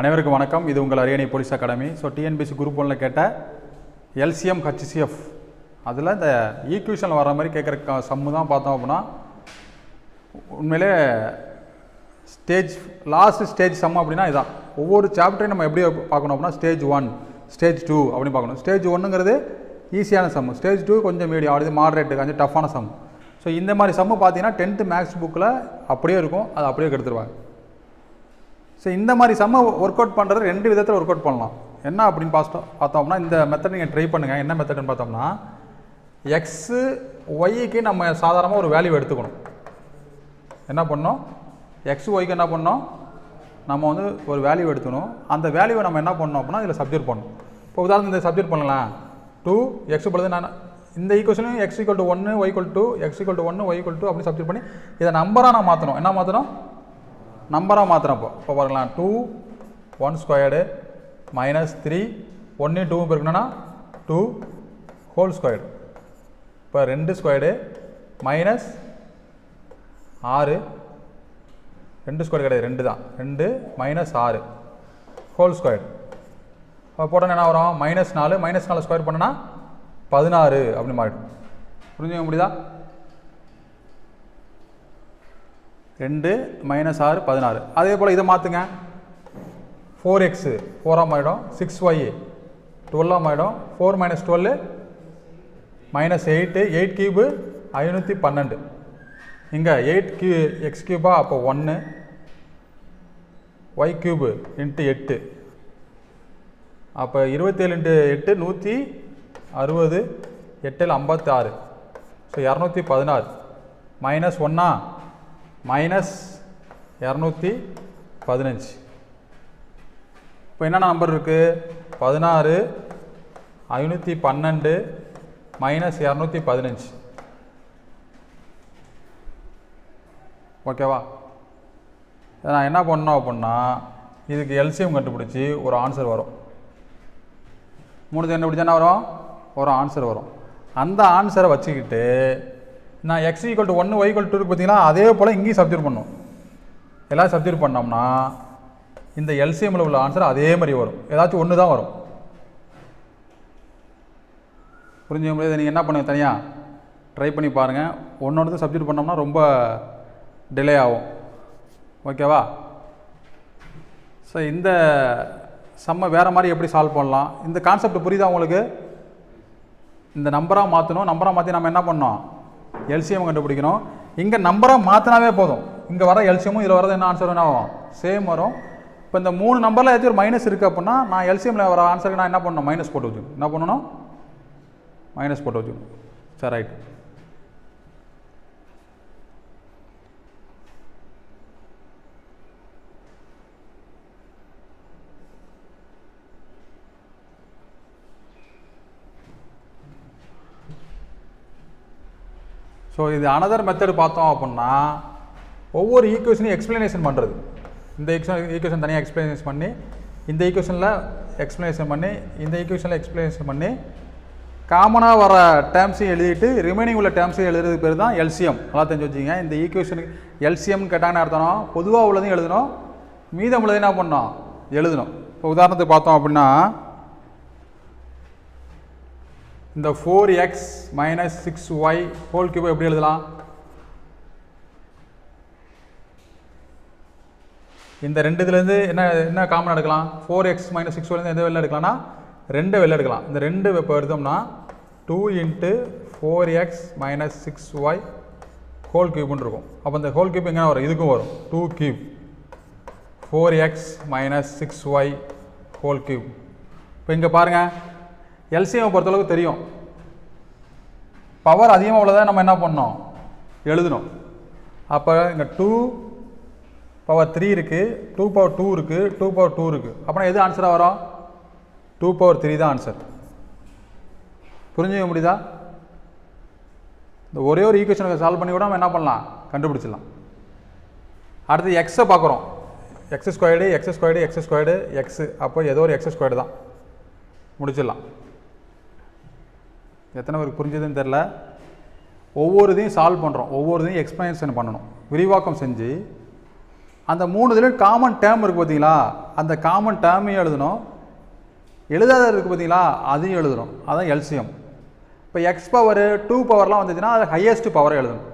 அனைவருக்கும் வணக்கம். இது உங்கள் Ariyanai police academy. So TNPSC group ஒன்றில் கேட்ட எல்சிஎம் ஹச்சிசிஎஃப் அதில் இந்த ஈக்குவேஷனில் வர மாதிரி கேட்குற சம்மு தான் பார்த்தோம் அப்படின்னா உண்மையிலே ஸ்டேஜ் லாஸ்ட் ஸ்டேஜ் சம் அப்படின்னா இதான். ஒவ்வொரு சாப்டரையும் நம்ம எப்படி பார்க்கணும் அப்படின்னா ஸ்டேஜ் ஒன் ஸ்டேஜ் டூ அப்படின்னு பார்க்கணும். ஸ்டேஜ் ஒன்றுங்கிறது ஈஸியான சம்மு ஸ்டேஜ் டூ கொஞ்சம் மீடியம் அடுத்து மாடரேட்டு கொஞ்சம் டஃப்பான சம் ஸோ இந்த மாதிரி சம்மு பார்த்தீங்கன்னா டென்த்து மேக்ஸ் புக்கில் அப்படியே இருக்கும். அது அப்படியே கெடுத்துருவாங்க. ஸோ இந்த மாதிரி சம்ம ஒர்க் அவுட் பண்ணுறது ரெண்டு விதத்தில் ஒர்க் அவுட் பண்ணலாம். என்ன அப்படின்னு பார்த்தோம் பார்த்தோம்னா இந்த மெத்தட் நீங்கள் ட்ரை பண்ணுங்கள் என்ன மெத்தட்னு பார்த்தோம்னா எக்ஸு ஒய்க்கு நம்ம சாதாரணமாக ஒரு வேல்யூ எடுத்துக்கணும். என்ன பண்ணோம்? எக்ஸ் ஒய்க்கு என்ன பண்ணோம்? நம்ம வந்து ஒரு வேல்யூ எடுத்துக்கணும். அந்த வேல்யூவை நம்ம என்ன பண்ணோம் அப்படின்னா இதில் சப்ஜெக்ட் பண்ணணும். இப்போ உதாரணம் இந்த சப்ஜெக்ட் பண்ணலாம். டூ எக்ஸ் பொழுது நான் இந்த ஈக்குவேஷனையும் எக்ஸ் ஈக்குவல் டு ஒன்று y equal to x equal to ஒன்று ஒய் ஈக்குவல் டூ அப்படி சப்ஜெக்ட் பண்ணி இதை நம்பராக நான் மாற்றணும் என்ன மாற்றணும் நம்பராக மாற்றுறோம் இப்போ இப்போ பாருங்களேன் two one squared minus three ஒன்று டூ இருக்கணும்னா டூ ஹோல் ஸ்கொயர்டு இப்போ ரெண்டு ஸ்கொயர்டு மைனஸ் ஆறு ரெண்டு ஸ்கொயர் கிடையாது ரெண்டு தான். ரெண்டு மைனஸ் ஆறு ஹோல் ஸ்கொயர் இப்போ போட்டோன்னா என்ன வரும்? மைனஸ் நாலு மைனஸ் நாலு ஸ்கொயர் பண்ணனா பதினாறு அப்படின்னு மாறிடும். புரிஞ்சுக்க முடியுதா ரெண்டு மைனஸ் ஆறு பதினாறு. அதே போல் இதை மாற்றுங்க ஃபோர் எக்ஸு ஃபோராக மாறிடும் சிக்ஸ் ஒய் டுவெல்லாக மாறிடும் four minus twelve minus eight eight cube ஐநூற்றி பன்னெண்டு. இங்கே எயிட் கியூ எக்ஸ் கியூபா அப்போ ஒன்று ஒய் கியூபு இன்ட்டு எட்டு அப்போ இருபத்தேழு இன்ட்டு எட்டு நூற்றி அறுபது எட்டில் ஐம்பத்தாறு. ஸோ இரநூத்தி பதினாறு. மைனஸ் ஒன்றா மைனஸ் இரநூத்தி பதினஞ்சு. இப்போ என்னென்ன நம்பர் இருக்குது பதினாறு ஐநூற்றி பன்னெண்டு மைனஸ் இரநூத்தி பதினஞ்சு. ஓகேவா இதை நான் என்ன பண்ணோம் அப்படின்னா இதுக்கு எல்சிஎம் கண்டுபிடிச்சி ஒரு ஆன்சர் வரும். மூணு கண்டுபிடிச்சா என்ன வரும்? ஒரு ஆன்சர் வரும். அந்த ஆன்சரை வச்சுக்கிட்டு நான் எக்ஸ் ஈக்குவல் டு ஒன்று ஒய் ஈக்குவல் டூ பார்த்தீங்கன்னா அதே போல் இங்கேயும் சப்ஜெக்ட் பண்ணும். எல்லாம் சப்ஜெக்ட் பண்ணோம்னா இந்த எல்சிஎம்மில் உள்ள ஆன்சர் அதே மாதிரி வரும். ஏதாச்சும் ஒன்று தான் வரும். புரிஞ்சுக்க முடியாது? நீங்கள் என்ன பண்ணுங்கள் தனியாக ட்ரை பண்ணி பாருங்கள் ஒன்று சப்ஜெக்ட் பண்ணோம்னா ரொம்ப டிலே ஆகும். ஓகேவா ஸோ இந்த செம்ம வேறு மாதிரி எப்படி சால்வ் பண்ணலாம்? இந்த கான்செப்ட் புரியுதா உங்களுக்கு? இந்த நம்பராக மாற்றணும் நம்பராக மாற்றி நம்ம என்ன பண்ணோம்? எல்சிஎம் கண்டுபிடிக்கணும். இங்கே நம்பராக மாற்றினாவே போதும். இங்கே வர எல்சிஎமும் இதில் வரது என்ன ஆன்சர் என்ன ஆகும் சேம் வரும். இப்போ இந்த மூணு நம்பரில் ஏதாச்சும் ஒரு மைனஸ் இருக்குது அப்படின்னா நான் எல்சிஎம்மில் வர ஆன்சருக்கு நான் என்ன பண்ணணும்? மைனஸ் போட்டு வச்சுக்கணும். என்ன பண்ணணும்? மைனஸ் போட்டு வச்சுக்கணும். சரி ரைட் ஸோ இது அனதர் மெத்தட் பார்த்தோம் அப்படின்னா ஒவ்வொரு ஈக்குவேஷனையும் எக்ஸ்ப்ளனேஷன் பண்ணுறது இந்த ஈக்குவேஷன் ஈக்குவேஷன் தனியாக எக்ஸ்ப்ளனேஷன் பண்ணி இந்த ஈக்குவேஷனில் எக்ஸ்ப்ளனேஷன் பண்ணி இந்த ஈக்குவேஷனில் எக்ஸ்ப்ளனேஷன் பண்ணி காமனாக வர டேர்ம்ஸையும் எழுதிட்டு ரிமைனிங் உள்ள டேர்ம்ஸையும் எழுதுறது பேர் தான் எல்சிஎம் நல்லா தெரிஞ்சு வச்சுங்க இந்த ஈக்குவேஷனுக்கு எல்சிஎம்னு கேட்டாங்கன்னு அர்த்தம் பொதுவாக உள்ளதையும் எழுதணும் மீதம் உள்ளதை என்ன பண்ணோம் எழுதணும். இப்போ உதாரணத்துக்கு பார்த்தோம் அப்படின்னா இந்த four x minus six y whole cube எப்படி எழுதலாம்? இந்த ரெண்டு இதுலேருந்து என்ன என்ன காமன் எடுக்கலாம்? ஃபோர் எக்ஸ் மைனஸ் சிக்ஸ் ஒய்லேருந்து எந்த வெளில எடுக்கலாம்னா ரெண்டு வெளில எடுக்கலாம். இந்த ரெண்டு இப்போ எடுத்தோம்னா two into four x minus six y whole கியூப்னு இருக்கும். அப்போ இந்த ஹோல் கியூப் எங்கே வரும்? இதுக்கும் வரும். Two cube four x minus six y whole cube இப்போ இங்கே பாருங்கள் எல்சிஎம் பொறுத்தளவுக்கு தெரியும். பவர் அதிகமாக உள்ளதாக நம்ம என்ன பண்ணோம்? எழுதணும் அப்போ இங்கே டூ பவர் த்ரீ இருக்குது டூ பவர் டூ இருக்குது டூ பவர் டூ இருக்குது அப்புறம் எது ஆன்சராக வரும்? டூ பவர் த்ரீ தான் ஆன்சர் புரிஞ்சுக்க முடியுதா? இந்த ஒரே ஒரு ஈக்குவேஷனை சால்வ் பண்ணி கூட நம்ம என்ன பண்ணலாம்? கண்டுபிடிச்சிடலாம். அடுத்து எக்ஸை பார்க்குறோம். X squared x squared x squared x அப்போ ஏதோ ஒரு எக்ஸ் ஸ்கொயர்டு தான். முடிச்சிடலாம். எத்தனை பேருக்கு புரிஞ்சதுன்னு தெரில ஒவ்வொரு இதையும் சால்வ் பண்ணுறோம் ஒவ்வொரு இதையும் எக்ஸ்பிளனேஷன் பண்ணணும். விரிவாக்கம் செஞ்சு அந்த மூணு இதுலையும் காமன் டேர்ம் இருக்குது பார்த்தீங்களா அந்த காமன் டேர்மையும் எழுதணும். எழுதாத இருக்குது பார்த்தீங்களா அதையும் எழுதணும். அதான் எல்சியம் இப்போ எக்ஸ் பவர் டூ பவர்லாம் வந்துச்சுன்னா அது ஹையஸ்ட் பவரை எழுதணும்.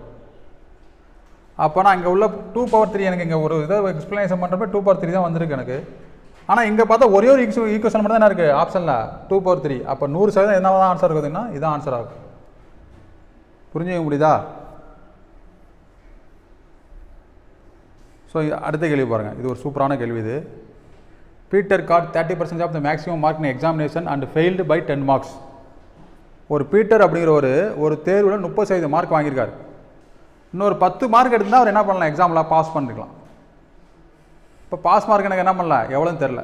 அப்போனா இங்கே உள்ள டூ பவர் த்ரீ எனக்கு இங்கே ஒரு இதை எக்ஸ்ப்ளனேஷன் பண்ணுறப்ப டூ பவர் த்ரீ தான் வந்திருக்கு எனக்கு. ஆனால் இங்கே பார்த்தா ஒரே ஒரு ஈக்குவல் ஈக்குவேஷன் மட்டும் தான் இருக்குது ஆப்ஷனில் டூ பவர் த்ரீ அப்போ நூறு சதவீதம் என்ன தான் ஆன்சர் இருக்குதுன்னா இதான் ஆன்சர் ஆகும். புரிஞ்சுக்க முடியுதா? ஸோ அடுத்த கேள்வி பாருங்கள் இது ஒரு சூப்பரான கேள்வி இது. Peter got thirty percent of the maximum mark in examination and failed by ten marks ஒரு பீட்டர் அப்படிங்கிற ஒரு ஒரு தேர்வில் முப்பது சதவீதம் மார்க் வாங்கியிருக்காரு. இன்னொரு பத்து மார்க் எடுத்தால் அவர் என்ன பண்ணலாம்? எக்ஸாமில் பாஸ் பண்ணிருக்கலாம். இப்போ பாஸ் மார்க் எனக்கு என்ன பண்ணல? எவ்வளோன்னு தெரில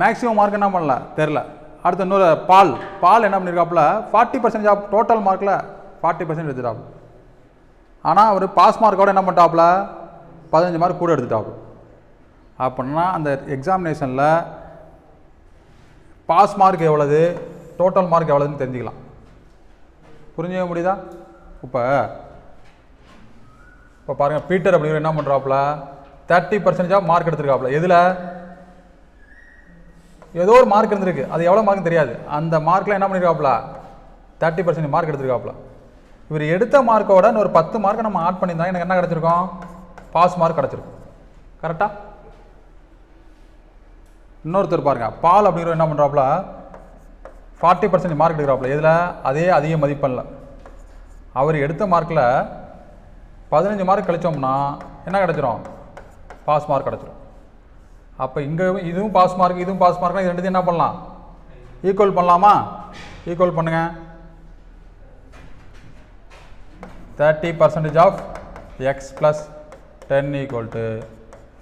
மேக்ஸிமம் மார்க் என்ன பண்ணல? தெரில அடுத்து இன்னொரு பால். பால் என்ன பண்ணியிருக்காப்புல ஃபார்ட்டி பர்சன்டேஜ் ஆஃப் டோட்டல் மார்க்கில் ஃபார்ட்டி பர்சன்ட் எடுத்துட்டாப்பு ஆனால் அவர் பாஸ் மார்க்கோட என்ன பண்ணிட்டாப்புல? பதினஞ்சு மார்க் கூட எடுத்துட்டாப்பு அப்படின்னா அந்த எக்ஸாமினேஷனில் பாஸ் மார்க் எவ்வளவு? டோட்டல் மார்க் எவ்வளோதுன்னு தெரிஞ்சுக்கலாம். புரிஞ்சுக்க முடியுதா? இப்போ இப்போ பாருங்கள் பீட்டர் அப்படிங்கிற என்ன பண்ணுறாப்புல தேர்ட்டி பர்சன்டேஜாக மார்க் எடுத்திருக்காப்புல. எதில்? ஏதோ ஒரு மார்க் இருந்திருக்கு. அது எவ்வளோ மார்க் தெரியாது. அந்த மார்க்கில் என்ன பண்ணியிருக்காப்புல தேர்ட்டி பர்சன்ட் மார்க் எடுத்திருக்காப்புல. இவர் எடுத்த மார்க்கோட ஒரு பத்து மார்க்கை நம்ம ஆட் பண்ணியிருந்தா எனக்கு என்ன கிடச்சிருக்கோம்? பாஸ் மார்க் கிடச்சிருக்கும். கரெக்டாக இன்னொருத்தர் பாருங்க. பால் அப்படிங்கிற என்ன பண்ணுறாப்புல ஃபார்ட்டி பர்சன்ட் மார்க் எடுக்கிறாப்புல இதில் அதே அதிக மதிப்பெண்ணில் அவர் எடுத்த மார்க்கில் பதினஞ்சு மார்க் கழிச்சோம்னா என்ன கிடச்சிரும்? பாஸ் மார்க் கிடச்சிரும். அப்போ இங்கே இதுவும் பாஸ் மார்க் இதுவும் பாஸ் மார்க்னா இது ரெண்டுத்தையும் என்ன பண்ணலாம்? ஈக்குவல் பண்ணலாமா? ஈக்குவல் பண்ணுங்க. Thirty percentage of x plus ten equal to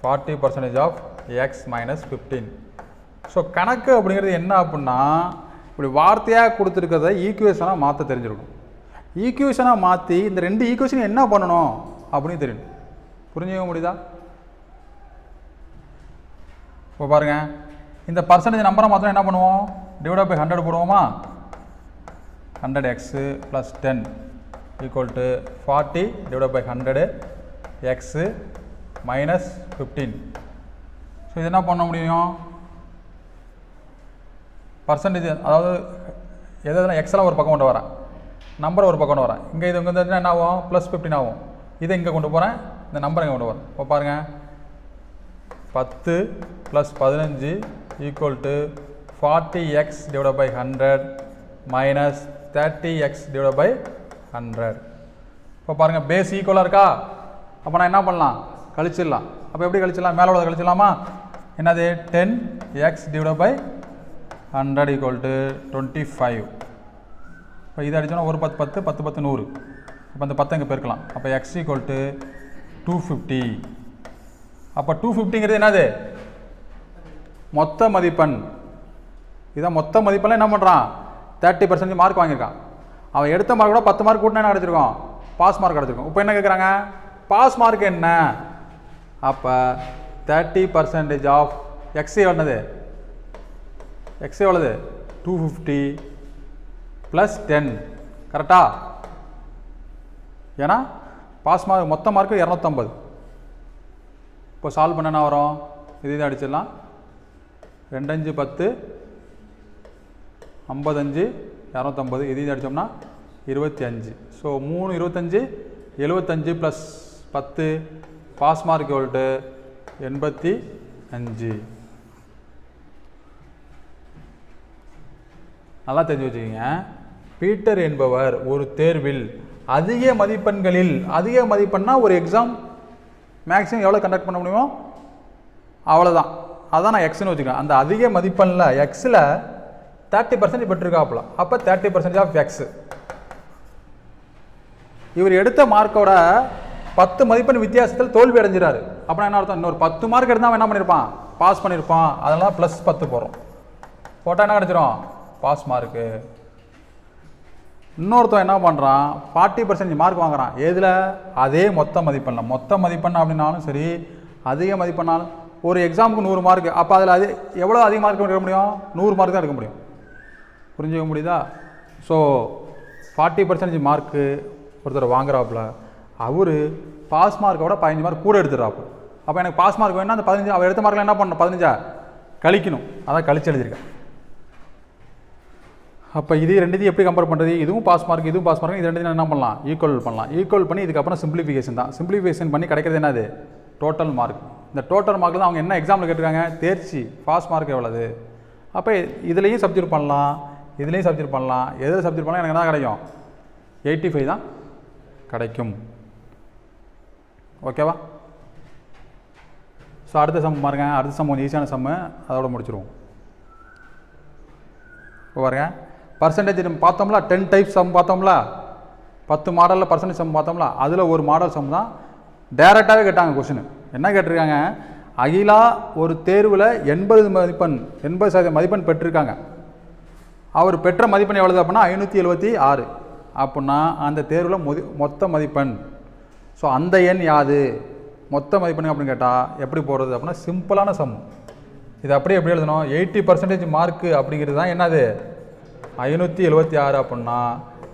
forty percentage of x minus fifteen so கணக்கு அப்படிங்கிறது என்ன அப்படின்னா இப்படி வார்த்தையாக கொடுத்துருக்கிறத ஈக்குவேஷனாக மாற்ற தெரிஞ்சிருக்கும் ஈக்குவேஷனாக மாற்றி இந்த ரெண்டு ஈக்குவேஷன் என்ன பண்ணணும் அப்படின்னு தெரியணும் புரிஞ்சுக்க முடியுதா? இப்போ பாருங்கள் இந்த பர்சன்டேஜ் நம்பரை மாத்திரம் என்ன பண்ணுவோம்? டிவைட் பை ஹண்ட்ரட் போடுவோமா? Hundred x plus ten equal to forty divide by hundred x minus fifteen so இது என்ன பண்ண முடியும்? பர்சன்டேஜ் அதாவது எது எதுனா எக்ஸெல்லாம் ஒரு பக்கம் கொண்டு வரேன். நம்பர் ஒரு பக்கம் கொண்டு வரேன். இங்கே இது இங்கே என்ன ஆகும்? ப்ளஸ் ஃபிஃப்டின் ஆகும். இதை இங்கே கொண்டு போகிறேன் இந்த நம்பரை இங்கே கொண்டு வரேன். இப்போ பாருங்கள் பத்து ப்ளஸ் பதினஞ்சு equal to forty x divide by hundred minus thirty x divide by hundred இப்போ பாருங்கள் பேஸ் ஈக்குவலாக இருக்கா? அப்போ நான் என்ன பண்ணலாம்? கழிச்சிடலாம். அப்போ எப்படி கழிச்சிடலாம்? மேலே உள்ளதை கழிச்சிடலாமா? என்னது? Ten x divide by hundred equal to twenty five இப்போ இதை அடித்தோன்னா ஒரு பத்து பத்து பத்து பத்து நூறு. அப்போ அந்த பத்து அங்கே பெருக்கலாம். அப்போ x equal to two fifty அப்போ டூ ஃபிஃப்டிங்கிறது என்னது? மொத்த மதிப்பெண். இதான் மொத்த மதிப்பெல்லாம் என்ன பண்ணுறான் தேர்ட்டி பர்சன்டேஜ் மார்க் வாங்கியிருக்கான். அவன் எடுத்த மார்க் கூட பத்து மார்க் கூட்டினா என்ன கிடச்சிருக்கோம் பாஸ் மார்க் கிடச்சிருக்கும் இப்போ என்ன கேட்குறாங்க பாஸ் மார்க் என்ன? அப்போ தேர்ட்டி பர்சன்டேஜ் ஆஃப் எக்ஸ் எவ்வளோது எக்ஸ் எவ்வளோது டூ ஃபிஃப்டி ப்ளஸ் டென் கரெக்டா ஏன்னா பாஸ் மார்க் மொத்த மார்க்கு இரநூத்தம்பது. இப்போ சால்வ் பண்ண வரும்? இது இதை அடிச்சிடலாம். ரெண்டஞ்சு பத்து ஐம்பத்தஞ்சு இரநூத்தம்பது. இது இது அடித்தோம்னா இருபத்தி அஞ்சு ஸோ மூணு இருபத்தஞ்சு எழுபத்தஞ்சு ப்ளஸ் பத்து பாஸ் மார்க் எவ்வளோட்டு எண்பத்தி அஞ்சு. நல்லா தெரிஞ்சு வச்சுக்கோங்க. பீட்டர் என்பவர் ஒரு தேர்வில் அதிக மதிப்பெண்களில் அதிக மதிப்பெண்ணால் ஒரு எக்ஸாம் மேக்ஸிமம் எவ்வளோ கண்டக்ட் பண்ண முடியுமோ? அவ்வளோதான் அதான் நான் எக்ஸ்னு வச்சுக்கிறேன். அந்த அதிக மதிப்பெண்ணில் எக்ஸில் தேர்ட்டி பர்சன்ட் பெற்றிருக்காப்புல. அப்போ தேர்ட்டி பர்சன்டேஜ் ஆஃப் எக்ஸு இவர் எடுத்த மார்க்கோட பத்து மதிப்பெண் வித்தியாசத்தில் தோல்வி அடைஞ்சிறாரு. அப்படின்னா என்ன அர்த்தம்? இன்னொரு பத்து மார்க் எடுத்தால் என்ன பண்ணியிருப்பான் பாஸ் பண்ணியிருப்பான் அதெல்லாம் ப்ளஸ் பத்து போகிறோம் போட்டால் என்ன கிடச்சிரும்? பாஸ் மார்க்கு இன்னொருத்தன் என்ன பண்ணுறான் ஃபார்ட்டி பர்சன்டேஜ் மார்க் வாங்குறான். எதில்? அதே மொத்த மதிப்பெண்ணில் மொத்த மதிப்பெண் அப்படின்னாலும் சரி அதிக மதிப்பெண்ணாலும் ஒரு எக்ஸாமுக்கு நூறு மார்க் அப்போ அதில் அது எவ்வளோ அதிக மார்க் எடுக்க முடியும்? நூறு மார்க் தான் எடுக்க முடியும். புரிஞ்சுக்க முடியுதா? ஸோ ஃபார்ட்டி பர்சன்டேஜ் மார்க்கு ஒருத்தர் வாங்குறாப்புல அவர் பாஸ் மார்க்கை விட பதினஞ்சு மார்க் கூட எடுத்துடுறாப்பு. அப்போ எனக்கு பாஸ் மார்க் வேணும்னா அந்த பதினஞ்சு அவர் எடுத்த மார்க்கில் என்ன பண்ணணும்? பதினஞ்சா? கழிக்கணும். அதான் கழிச்சு எழுதியிருக்கேன். அப்போ இது ரெண்டுத்தையும் எப்படி கம்பேர் பண்ணுறது இதுவும் பாஸ் மார்க் இதுவும் பாஸ் மார்க் இது ரெண்டுத்தையும் என்ன பண்ணலாம்? ஈக்குவல் பண்ணலாம். ஈக்குவல் பண்ணி இதுக்கப்புறம் சிம்பிளிஃபிகேஷன் தான். சிம்பிளிஃபிகேஷன் பண்ணி கிடைக்கிறது என்னது? டோட்டல் மார்க் இந்த டோட்டல் மார்க் தான் அவங்க என்ன எக்ஸாமில் கேட்டிருக்காங்க? தேர்ச்சி. பாஸ் மார்க் எவ்வளவு? அப்போ இதுலேயும் சப்ஜெக்ட் பண்ணலாம். இதுலேயும் சப்ஜெக்ட் பண்ணலாம். எதில் சப்ஜெக்ட் பண்ணலாம்? எனக்கு என்ன கிடைக்கும்? எயிட்டி ஃபைவ் தான் கிடைக்கும். ஓகேவா ஸோ அடுத்த சம் பாருங்க. அடுத்த சம் கொஞ்சம் ஈஸியான சம்மு அதோட முடிச்சிருவோம். இப்போ பாருங்கள் பர்சன்டேஜ் நம்ம பார்த்தோம்ல டென் டைப் சம் பார்த்தோம்ல பத்து மாடலில் பர்சன்டேஜ் சம் பார்த்தோம்ல அதில் ஒரு மாடல் சம் தான் டேரெக்டாகவே கேட்டாங்க கொஷின் என்ன கேட்டிருக்காங்க? அகிலா ஒரு தேர்வில் எண்பது மதிப்பெண் எண்பது சதவீத மதிப்பெண் பெற்றிருக்காங்க. அவர் பெற்ற மதிப்பெண் எவ்வளவு அப்படின்னா ஐநூற்றி எழுபத்தி ஆறு. அப்படின்னா அந்த தேர்வில் மொதி மொத்த மதிப்பெண். ஸோ அந்த எண் யாது? மொத்த மதிப்பெண் அப்படின்னு கேட்டால் எப்படி போடுறது அப்படின்னா சிம்பிளான சம் இது அப்படியே எப்படி எழுதணும்? எயிட்டி பர்சன்டேஜ் மார்க்கு அப்படிங்கிறது தான் என்னது? ஐநூற்றி எழுபத்தி ஆறு அப்படின்னா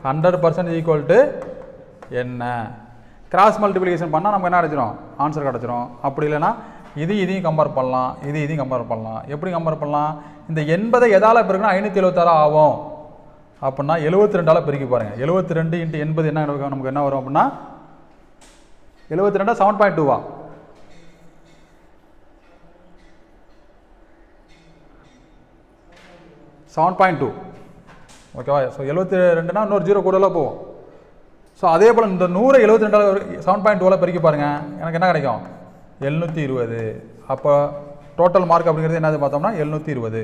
ஹண்ட்ரட் பர்சன்ட் ஈக்குவல் டு என்ன? கிராஸ் மல்டிப்ளிகேஷன் பண்ணால் நமக்கு என்ன கிடச்சிரும்? ஆன்சர் கிடச்சிரும். அப்படி இல்லைன்னா இது இதையும் கம்பேர் பண்ணலாம் இது இதையும் கம்பேர் பண்ணலாம். எப்படி கம்பேர் பண்ணலாம்? இந்த எண்பதை எதால் பிறகுனா ஐநூற்றி எழுபத்தாறு ஆகும். அப்படின்னா எழுபத்தி ரெண்டால் பெருக்கி பாருங்கள் எழுபத்தி ரெண்டு இன்ட்டு எண்பது என்ன நமக்கு நமக்கு என்ன வரும் அப்படின்னா எழுபத்தி ரெண்டா செவன் பாயிண்ட் டூவா செவன் பாயிண்ட் டூ ஓகேவா ஸோ எழுபத்தி ரெண்டுனா இன்னொரு ஜீரோ கூடலாம் போகும் ஸோ அதே போல் இந்த நூறு எழுபத்தி ரெண்டாவது செவன் பாயிண்ட் டூவில் பெருக்கி பாருங்கள் எனக்கு என்ன கிடைக்கும்? எழுநூற்றி இருபது. அப்போ டோட்டல் மார்க் அப்படிங்கிறது என்னது பார்த்தோம்னா எழுநூற்றி இருபது.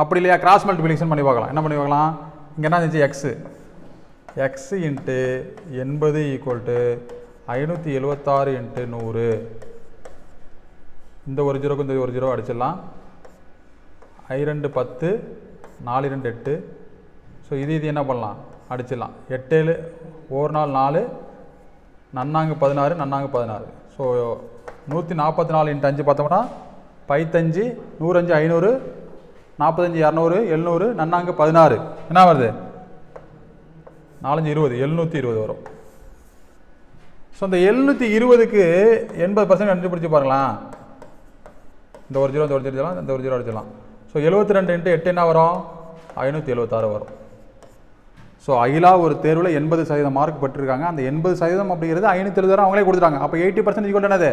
அப்படி இல்லையா? கிராஸ் மல்டிப்ளிகேஷன் பண்ணி பார்க்கலாம். என்ன பண்ணி பார்க்கலாம்? இங்கே என்ன இருந்துச்சு? எக்ஸு எக்ஸ் இன்ட்டு எண்பது ஈக்குவல் டு ஐநூற்றி எழுபத்தாறு இன்ட்டு நூறு. இந்த ஒரு ஜீரோக்கு இந்த ஒரு ஜீரோ அடிச்சிடலாம். ஐ ரெண்டு பத்து நாலு ரெண்டு எட்டு. ஸோ இது இது என்ன பண்ணலாம்? அடிச்சிடலாம். எட்டேழு ஒரு நாள் நாலு நன்னாங்கு பதினாறு நன்னாங்கு பதினாறு. ஸோ நூற்றி நாற்பத்தி நாலு இன்ட்டு அஞ்சு பார்த்தோம்னா பைத்தஞ்சு நூறஞ்சு ஐநூறு நாற்பத்தஞ்சு இரநூறு எழுநூறு நன்னாங்கு பதினாறு. என்ன வருது? நாலஞ்சு இருபது எழுநூற்றி இருபது வரும். ஸோ இந்த எழுநூற்றி இருபதுக்கு எண்பது பர்சன்ட் கண்டுபிடிச்சி பாருங்களேன். இந்த ஒரு ஜீரோ இந்த ஒரு ஜீரோ இந்த ஒரு ஜீரோ அடிச்சிடலாம். ஸோ எழுபத்தி ரெண்டு இன்ட்டு எட்டு என்ன வரும்? ஐநூற்றி எழுபத்தாறு வரும். ஸோ அகிலா ஒரு தேர்வில் எண்பது சதவீதம் மார்க் பெற்றிருக்காங்க. அந்த எண்பது சதவீதம் அப்படிங்கிறது ஐநூற்றி எழுபதாயிரம் அவங்களே கொடுத்துட்டாங்க. அப்போ எயிட்டி பர்சன்ட் ஈக்குவல் என்னது?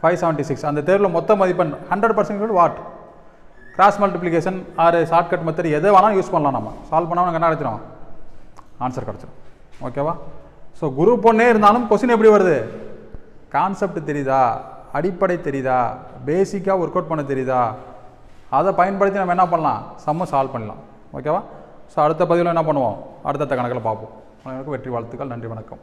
ஃபைவ் செவன்ட்டி சிக்ஸ் அந்த தேர்வில் மொத்த மதிப்பெண் hundred percent what cross multiplication ஆறு ஷார்ட்கட் மெத்தட் எதை வேணாலும் யூஸ் பண்ணலாம் நம்ம. சால்வ் பண்ணாமல் என்ன கிடைச்சிரும்? ஆன்சர் கிடச்சிடும் ஓகேவா ஸோ குரூப் ஒன்னே இருந்தாலும் கொஸ்டின் எப்படி வருது? கான்செப்ட் தெரியுதா? அடிப்படை தெரியுதா? பேசிக்காக ஒர்க் அவுட் பண்ண தெரியுதா? அதை பயன்படுத்தி நம்ம என்ன பண்ணலாம்? செம்ம சால்வ் பண்ணலாம். ஓகேவா ஸோ அடுத்த பதிவில் என்ன பண்ணுவோம்? அடுத்தடுத்த கணக்கில் பார்ப்போம். உங்களுக்கு வெற்றி வாழ்த்துக்கள். நன்றி வணக்கம்.